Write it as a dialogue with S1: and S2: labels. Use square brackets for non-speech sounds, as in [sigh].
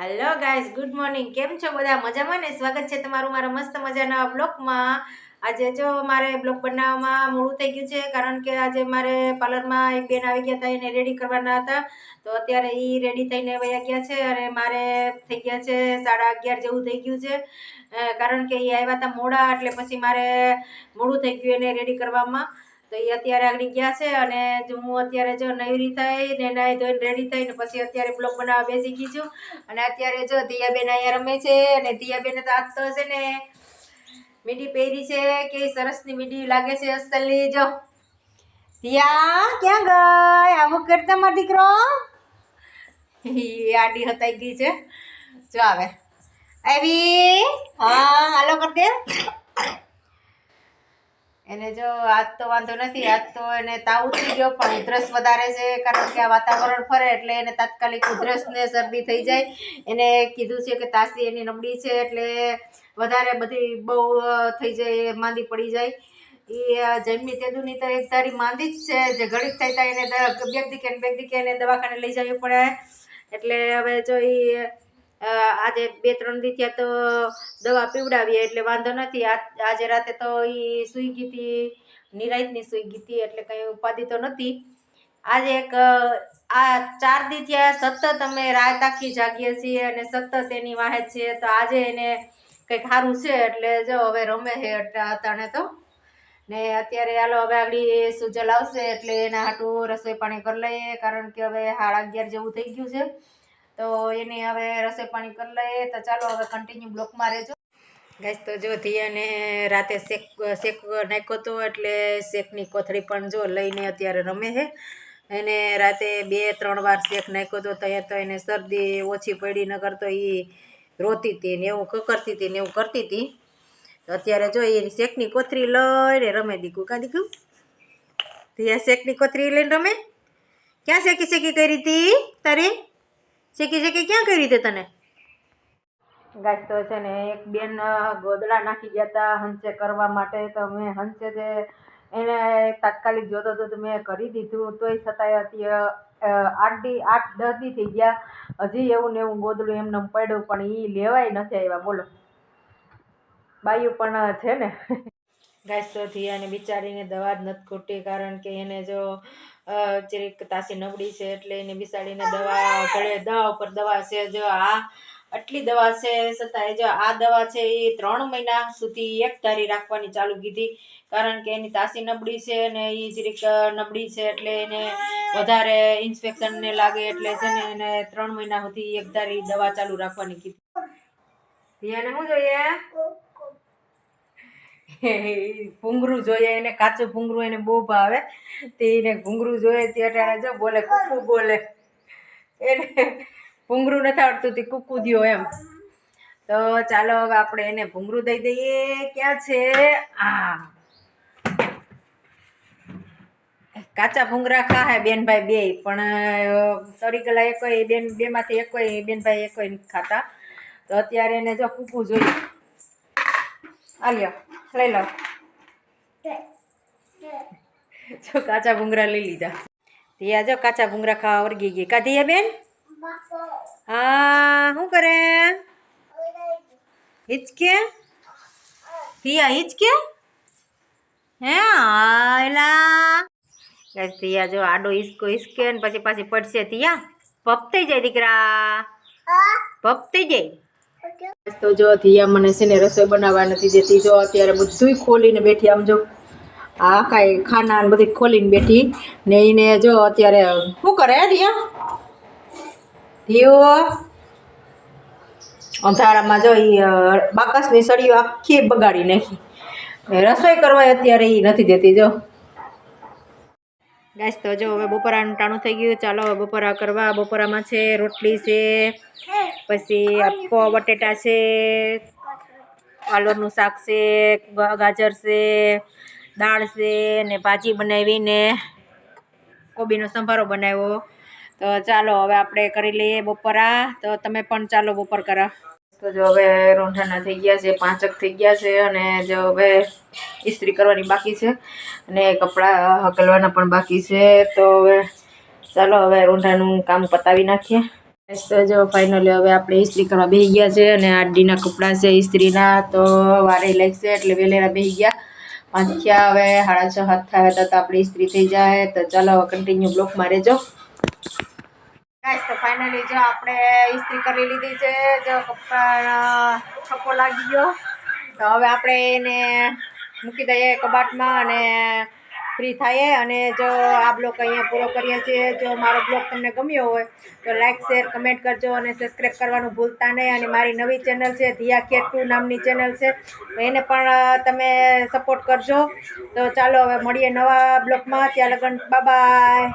S1: Hello guys good morning કેમ છો બધા? મજામાં ને? સ્વાગત છે તમારું મારા મસ્ત મજાના બ્લોગમાં. આજે જો મારે બ્લોગ બનાવવામાં મોડું થઈ ગયું છે, કારણ કે આજે મારે પાર્લરમાં એક બેન આવી ગયા હતા, એને રેડી કરવાના હતા. તો અત્યારે એ રેડી થઈને વયા ગયા છે અને મારે થઈ ગયા છે સાડા અગિયાર જેવું થઈ ગયું છે. કારણ કે એ આવ્યા હતા મોડા, એટલે પછી મારે મોડું થઈ ગયું એને રેડી કરવામાં. તો એ અત્યારે આગળ ગયા છે અને હું અત્યારે જો નવરી થઈ ને નાહી ધોઈને રેડી થઈને પછી અત્યારે બ્લોગ બનાવવા બેસી ગઈ છું. અને અત્યારે જો દિયાબેન અહીંયા રમે છે અને દિયાબેને તો આજ તો છે ને મીડી પહેરી છે. કે સરસની મીડી લાગે છે અસલી જો દિયા, ક્યાં ગઈ? આવું કરતા મારો દીકરો. આડી હતાઈ ગઈ છે. જો આવે. આવી. હા, હાલો કર દે એને જો આજ તો વાંધો નથી, આજ તો એને તાવ ઉતરી ગયો, પણ ઉધરસ વધારે છે, કારણ કે આ વાતાવરણ ફરે એટલે એને તાત્કાલિક ઉધરસ ને શરદી થઈ જાય. એને કીધું છે કે તાસી એની નબળી છે, એટલે વધારે બધી બહુ થઈ જાય માંદી પડી જાય. એ જન્મી તેદુની તો એક તારી માંદી જ છે, જે ઘડીક થાય ત્યાં એને બેગ દીકે બેગ દીકે એને દવાખાને લઈ જવી પડે. એટલે હવે જો એ આજે બે ત્રણ દી થયા તો દવા પીવડાવીએ, એટલે વાંધો નથી. આજ- આજે રાતે તો એ સૂઈ ગઈ હતી, નિરાયતની સૂઈ ગઈ એટલે કંઈ ઉપાધિ તો નથી આજે એક આ ચાર દી થયા સતત અમે રાત આખી જાગીએ છીએ અને સતત એની વાહે છીએ, તો આજે એને કંઈક સારું છે, એટલે જો હવે રમે છે અત્યારે તો. ને અત્યારે હાલો હવે આગળ સુજલ આવશે, એટલે એના હાટું રસોઈ પાણી કરી લઈએ, કારણ કે હવે સાડા અગિયાર જેવું થઈ ગયું છે. તો એની હવે રસોઈ પાણી કરી લઈએ, તો ચાલો હવે કન્ટિન્યુ બ્લોકમાં રહેજો. ગાઈસ, તો જો ધીયાને રાતે શેક શેક નાખ્યો હતો એટલે શેકની કોથળી પણ જો લઈને અત્યારે રમે છે. એને રાતે બે, ત્રણ વાર શેક નાખ્યો હતો ત્યાં તો એને શરદી ઓછી પડી નગર તો એ રોતી હતી ને એવું કકરતી હતી ને એવું કરતી હતી. તો અત્યારે જો એ શેકની કોથળી લઈને રમે દીકું. કા દીકું? ધીયા, શેકની કોથળી લઈને રમે? ક્યાં શેકી શેકી કરી હતી તારે? શેકી શેકી ક્યાં કરી હતી તને? તો છે ને એક બેન ગોદડા નાખી ગયા હતા હંસે કરવા માટે. તો મેં હંસે જે એને તાત્કાલિક જોતો હતો તો મેં કરી દીધું. તોય છતાંય અત્યારે આઠ દી, આઠ, દસ દી થઈ ગયા. હજી એવું ને એવું ગોદડું એમને એમ પડ્યું, પણ એ લેવાય નથી આવ્યા. બોલો. બાયું પણ છે ને. ગાય થયા અને બિચારીને દવા જ નથી ખૂટતી, કારણ કે એને જો ચીરીક તાસી નબળી છે એટલે એને બિસાડીને દવા ગળે દવા ઉપર દવા છે. જો આ આટલી દવા છે છતાંય જો આ દવા છે એ ત્રણ મહિના સુધી એક ધારી રાખવાની ચાલુ કીધી. કારણ કે એની તાસી નબળી છે અને એ જરીક નબળી છે એટલે એને વધારે ઇન્સ્પેક્શન ને લાગે એટલે છે ને એને ત્રણ મહિના સુધી એક ધારી દવા ચાલુ રાખવાની કીધી. એને શું જોઈએ? [laughs] ભૂંગરું જોઈએ, એને કાચું ભૂંગરું એને બહુ ભાવે. તે એને ભૂંગરું જોઈએ તે અત્યારે જો બોલે, કુકુ બોલે. એને ભૂંગરું નથી આવડતું, તે કુકુદ્યો એમ. તો ચાલો હવે આપણે એને ભૂંગરું દઈ દઈએ. ક્યાં છે? આ. કાચા ભૂંગરા ખા હે બેનભાઈ બે, પણ તરી ગયેલા એકોય બેન, બેમાંથી એકોય બેનભાઈ એકોય નથી ખાતા. તો અત્યારે એને જો કૂકું જોઈએ. આ લ્યો, લઈ લો. જો કાચા ભૂંગરા લઈ લીધા. ધીયા જો કાચા ભૂંગરા ખાવા વર્ગી ગઈ કા ધીયા બેન? હા, શું કરે? હિચકે? પિયા હિચકે? હે, આયલા. ગાઈસ તિયા જો આડો હિસકો હિસકે ને પછી પાછી પડશે તિયા. પપ જાય દીકરા. પપ થઈ જાય. તો જો ધીયા મને છે ને રસોઈ બનાવવા નથી દેતી. જો અત્યારે બધું ખોલીને બેઠી આમ જો. આ કાંઈ ખાના ને બધી ખોલીને બેઠી. ને એને જો અત્યારે શું કરે હે ધીયા અંધારામાં જો એ બાકસની સળીઓ આખી બગાડી નાખી. રસોઈ કરવા અત્યારે એ નથી દેતી, જો. ગાઈસ તો જો હવે બપોરાનું ટાણું થઈ ગયું. ચાલો, હવે બપોરા કરવા. બપોરામાં છે, રોટલી છે, પછી બટેટા છે પાલરનું શાક છે ગાજર છે, દાળ છે, ને ભાજી બનાવીને કોબીનો સંભારો બનાવ્યો. તો ચાલો હવે આપણે કરી લઈએ બપોરા. તો તમે પણ ચાલો બપોર કરા. તો જો હવે રોંઢાના થઈ ગયા છે, પાંચક થઈ ગયા છે અને જો હવે ઇસ્ત્રી કરવાની બાકી છે અને કપડાં હકલવાના પણ બાકી છે. તો હવે ચાલો હવે રોંઢાનું કામ પતાવી નાખીએ. તો જો ફાઇનલી હવે આપણે ઇસ્ત્રી કરવા બેસી ગયા છે અને આડીના કપડાં છે ઇસ્ત્રીના. તો વારે લાગશે એટલે વેલેરા બેસી ગયા. પાંચ થયા, હવે સાડા છ હાથ થયા તો આપણી ઇસ્ત્રી થઈ જાય. તો ચાલો કન્ટિન્યુ બ્લોકમાં રહેજો. ગાઈસ તો ફાઇનલી જો આપણે ઇસ્ત્રી કરી લીધી છે, જો કપડા છપ્પો લાગી ગયો. તો હવે આપણે એને મૂકી દઈએ કબાટમાં અને ફ્રી થઈએ અને જો આ બ્લોગ અહીંયા પૂરો કરીએ છીએ, જો મારો બ્લોગ તમને ગમ્યો હોય, તો લાઇક શેર કમેન્ટ કરજો અને સબસ્ક્રાઈબ કરવાનું ભૂલતા નહીં. અને મારી નવી ચેનલ છે ધીયા ટુ નામની ચેનલ છે એને પણ તમે સપોર્ટ કરજો. તો ચાલો હવે મળીએ નવા બ્લોગમાં ત્યાં લગન બાય